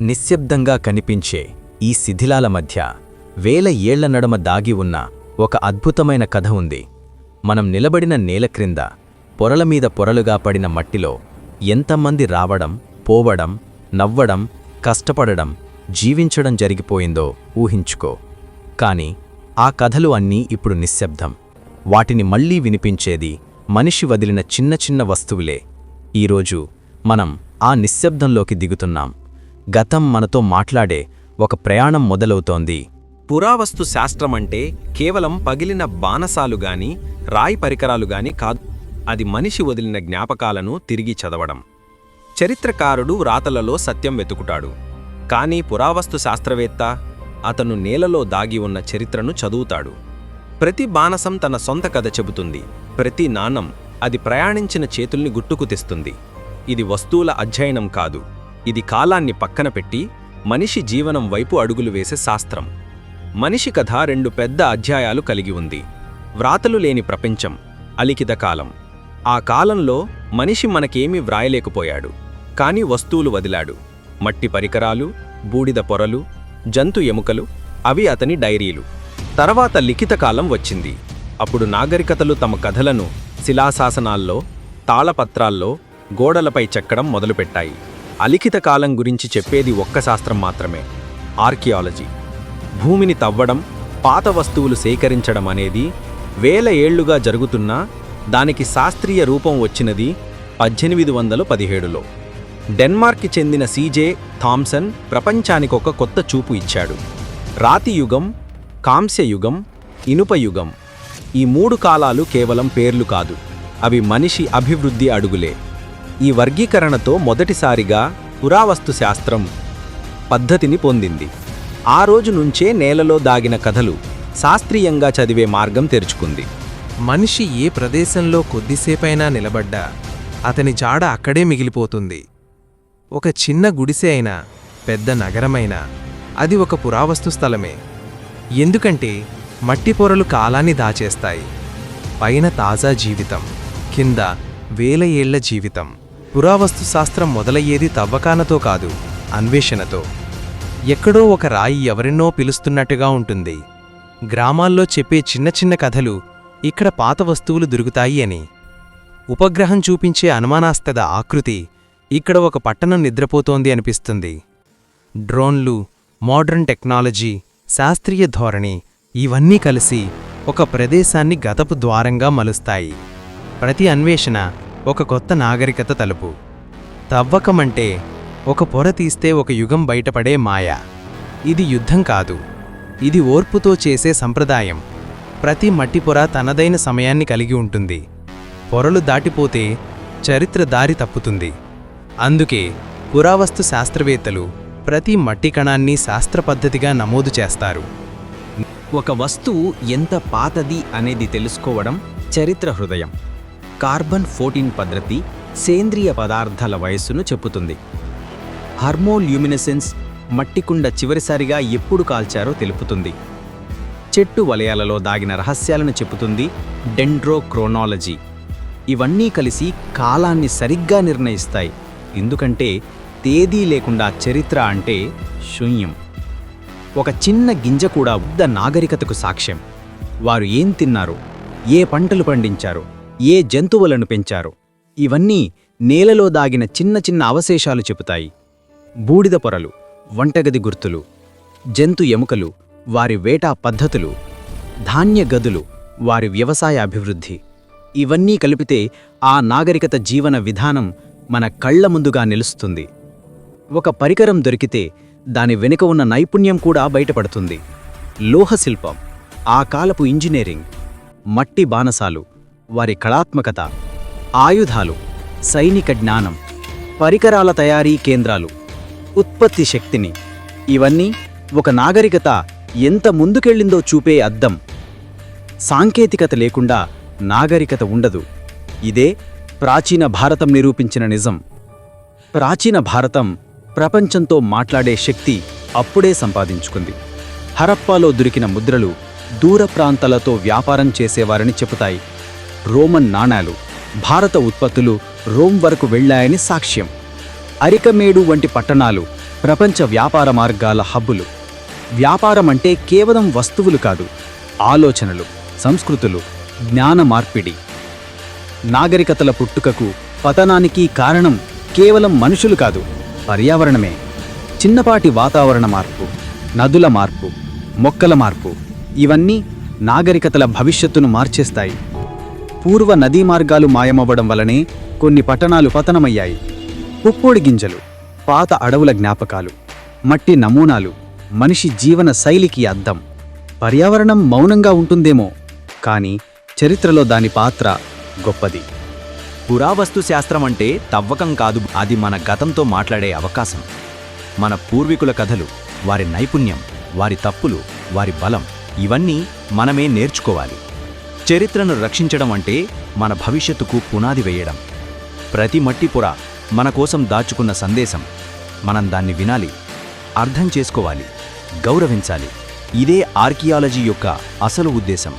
నిశ్శబ్దంగా కనిపించే ఈ శిథిలాల మధ్య వేల ఏళ్ళ నడమ దాగి ఉన్న ఒక అద్భుతమైన కథ ఉంది. మనం నిలబడిన నేల క్రింద పొరలమీద పొరలుగా పడిన మట్టిలో ఎంతమంది రావడం పోవడం నవ్వడం కష్టపడడం జీవించడం జరిగిపోయిందో ఊహించుకో. కాని ఆ కథలు అన్నీ ఇప్పుడు నిశ్శబ్దం. వాటిని మళ్ళీ వినిపించేది మనిషి వదిలిన చిన్న చిన్న వస్తువులే. ఈరోజు మనం ఆ నిశ్శబ్దంలోకి దిగుతున్నాం. గతం మనతో మాట్లాడే ఒక ప్రయాణం మొదలవుతోంది. పురావస్తు శాస్త్రమంటే కేవలం పగిలిన బాణసాలుగాని రాయి పరికరాలుగాని కాదు. అది మనిషి వదిలిన జ్ఞాపకాలను తిరిగి చదవడం. చరిత్రకారుడు రాతలలో సత్యం వెతుకుతాడు. కానీ పురావస్తు శాస్త్రవేత్త అతను నేలలో దాగి ఉన్న చరిత్రను చదువుతాడు. ప్రతి బాణసం తన సొంత కథ చెబుతుంది. ప్రతి నాణం అది ప్రయాణించిన చేతుల్ని గుట్టుకు తెస్తుంది. ఇది వస్తువుల అధ్యయనం కాదు. ఇది కాలాన్ని పక్కన పెట్టి మనిషి జీవనం వైపు అడుగులు వేసే శాస్త్రం. మనిషి కథ రెండు పెద్ద అధ్యాయాలు కలిగి ఉంది. వ్రాతలు లేని ప్రపంచం అలికిద కాలం. ఆ కాలంలో మనిషి మనకేమీ వ్రాయలేకపోయాడు. కాని వస్తువులు వదిలాడు. మట్టి పరికరాలు బూడిద పొరలు జంతు ఎముకలు అవి అతని డైరీలు. తర్వాత లిఖిత కాలం వచ్చింది. అప్పుడు నాగరికతలు తమ కథలను శిలాశాసనాల్లో తాళపత్రాల్లో గోడలపై చెక్కడం మొదలుపెట్టాయి. అలిఖిత కాలం గురించి చెప్పేది ఒక్క శాస్త్రం మాత్రమే. ఆర్కియాలజీ. భూమిని తవ్వడం పాత వస్తువులు సేకరించడం అనేది వేల ఏళ్ళుగా జరుగుతున్నా దానికి శాస్త్రీయ రూపం వచ్చినది పద్దెనిమిది వందల పదిహేడులో. డెన్మార్క్కి చెందిన సీజే థామ్సన్ ప్రపంచానికొక కొత్త చూపు ఇచ్చాడు. రాతియుగం కాంస్యయుగం కాంస్య యుగం ఇనుప యుగం ఈ మూడు కాలాలు కేవలం పేర్లు కాదు. అవి మనిషి అభివృద్ధి అడుగులే. ఈ వర్గీకరణతో మొదటిసారిగా పురావస్తు శాస్త్రం పద్ధతిని పొందింది. ఆ రోజు నుంచే నేలలో దాగిన కథలు శాస్త్రీయంగా చదివే మార్గం తెరుచుకుంది. మనిషి ఏ ప్రదేశంలో కొద్దిసేపైనా నిలబడ్డా అతని జాడ అక్కడే మిగిలిపోతుంది. ఒక చిన్న గుడిసె అయినా పెద్ద నగరమైనా అది ఒక పురావస్తు స్థలమే. ఎందుకంటే మట్టి పొరలు కాలాన్ని దాచేస్తాయి. పైన తాజా జీవితం కింద వేల ఏళ్ళ జీవితం. పురావస్తు శాస్త్రం మొదలయ్యేది తవ్వకానతో కాదు అన్వేషణతో. ఎక్కడో ఒక రాయి ఎవరినో పిలుస్తున్నట్టుగా ఉంటుంది. గ్రామాల్లో చెప్పే చిన్న చిన్న కథలు ఇక్కడ పాత వస్తువులు దొరుకుతాయి అని. ఉపగ్రహం చూపించే అనుమానాస్పద ఆకృతి ఇక్కడ ఒక పట్టణం నిద్రపోతోంది అనిపిస్తుంది. డ్రోన్లు మోడ్రన్ టెక్నాలజీ శాస్త్రీయ ధోరణి ఇవన్నీ కలిసి ఒక ప్రదేశాన్ని గతపు ద్వారంగా మలుస్తాయి. ప్రతి అన్వేషణ ఒక కొత్త నాగరికత తలుపు. తవ్వకమంటే ఒక పొర తీస్తే ఒక యుగం బయటపడే మాయ. ఇది యుద్ధం కాదు. ఇది ఓర్పుతో చేసే సంప్రదాయం. ప్రతి మట్టి పొర తనదైన సమయాన్ని కలిగి ఉంటుంది. పొరలు దాటిపోతే చరిత్ర దారి తప్పుతుంది. అందుకే పురావస్తు శాస్త్రవేత్తలు ప్రతి మట్టి కణాన్ని శాస్త్ర పద్ధతిగా నమోదు చేస్తారు. ఒక వస్తువు ఎంత పాతది అనేది తెలుసుకోవడం చరిత్ర హృదయం. కార్బన్ ఫోర్టీన్ పద్ధతి సేంద్రియ పదార్థాల వయస్సును చెప్పుతుంది హార్మోల్యూమినెసెన్స్ మట్టికుండ చివరిసారిగా ఎప్పుడు కాల్చారో తెలుపుతుంది. చెట్టు వలయాలలో దాగిన రహస్యాలను చెప్పుతుంది డెండ్రోక్రోనాలజీ. ఇవన్నీ కలిసి కాలాన్ని సరిగ్గా నిర్ణయిస్తాయి. ఎందుకంటే తేదీ లేకుండా చరిత్ర అంటే శూన్యం. ఒక చిన్న గింజ కూడా ఉద్ద నాగరికతకు సాక్ష్యం. వారు ఏం తిన్నారు? ఏ పంటలు పండించారు? ఏ జంతువులను పెంచారు. ఇవన్నీ నేలలో దాగిన చిన్న చిన్న అవశేషాలు చెబుతాయి. బూడిద పొరలు వంటగది గుర్తులు జంతు ఎముకలు వారి వేటా పద్ధతులు ధాన్య గదులు వారి వ్యవసాయ అభివృద్ధి. ఇవన్నీ కలిపితే ఆ నాగరికత జీవన విధానం మన కళ్ళ ముందుగా నిలుస్తుంది. ఒక పరికరం దొరికితే దాని వెనుక ఉన్న నైపుణ్యం కూడా బయటపడుతుంది. లోహశిల్పం ఆ కాలపు ఇంజనీరింగ్ మట్టి బానసాలు వారి కళాత్మకత ఆయుధాలు సైనిక జ్ఞానం పరికరాల తయారీ కేంద్రాలు ఉత్పత్తి శక్తిని ఇవన్నీ ఒక నాగరికత ఎంత ముందుకెళ్ళిందో చూపే అద్దం. సాంకేతికత లేకుండా నాగరికత ఉండదు. ఇదే ప్రాచీన భారతం నిరూపించిన నిజం. ప్రాచీన భారతం ప్రపంచంతో మాట్లాడే శక్తి అప్పుడే సంపాదించుకుంది. హరప్పాలో దొరికిన ముద్రలు దూర ప్రాంతాలతో వ్యాపారం చేసేవారని చెబుతాయి. రోమన్ నాణాలు. భారత ఉత్పత్తులు రోమ్ వరకు వెళ్ళాయని సాక్ష్యం. అరికమేడు వంటి పట్టణాలు ప్రపంచ వ్యాపార మార్గాల హబ్బులు. వ్యాపారం అంటే కేవలం వస్తువులు కాదు ఆలోచనలు సంస్కృతులు జ్ఞాన మార్పిడి. నాగరికతల పుట్టుకకు పతనానికి కారణం కేవలం మనుషులు కాదు పర్యావరణమే. చిన్నపాటి వాతావరణ మార్పు నదుల మార్పు మొక్కల మార్పు ఇవన్నీ నాగరికతల భవిష్యత్తును మార్చేస్తాయి. పూర్వ నదీ మార్గాలు మాయమవ్వడం వలనే కొన్ని పట్టణాలు పతనమయ్యాయి. పుప్పొడి గింజలు పాత అడవుల జ్ఞాపకాలు మట్టి నమూనాలు మనిషి జీవన శైలికి అద్దం. పర్యావరణం మౌనంగా ఉంటుందేమో కానీ చరిత్రలో దాని పాత్ర గొప్పది. పురావస్తు శాస్త్రం అంటే తవ్వకం కాదు అది మన గతంతో మాట్లాడే అవకాశం. మన పూర్వీకుల కథలు వారి నైపుణ్యం వారి తప్పులు వారి బలం ఇవన్నీ మనమే నేర్చుకోవాలి. చరిత్రను రక్షించడం అంటే మన భవిష్యత్తుకు పునాది వేయడం. ప్రతి మట్టిపుర మన కోసం దాచుకున్న సందేశం. మనం దాన్ని వినాలి అర్థం చేసుకోవాలి గౌరవించాలి. ఇదే ఆర్కియాలజీ యొక్క అసలు ఉద్దేశం.